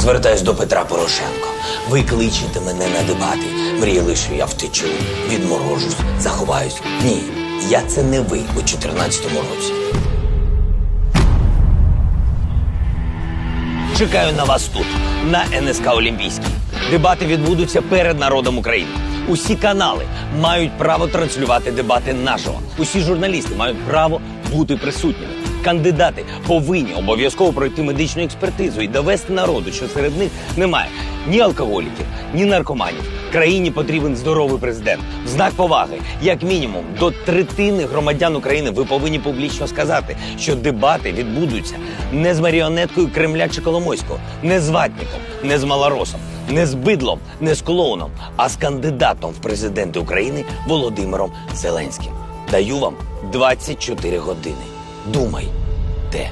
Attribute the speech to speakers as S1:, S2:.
S1: Звертаюсь до Петра Порошенко. Ви кличете мене на дебати. Мріяли, що я втечу, відморожусь, заховаюсь. Ні, я це не ви у 14-му році. Чекаю на вас тут, на НСК Олімпійській. Дебати відбудуться перед народом України. Усі канали мають право транслювати дебати наживо. Усі журналісти мають право бути присутніми. Кандидати повинні обов'язково пройти медичну експертизу і довести народу, що серед них немає ні алкоголіків, ні наркоманів. Країні потрібен здоровий президент. В знак поваги, як мінімум, до третини громадян України ви повинні публічно сказати, що дебати відбудуться не з маріонеткою Кремля чи Коломойського, не з ватником, не з малоросом, не з бидлом, не з клоуном, а з кандидатом в президенти України Володимиром Зеленським. Даю вам 24 години. Думай, де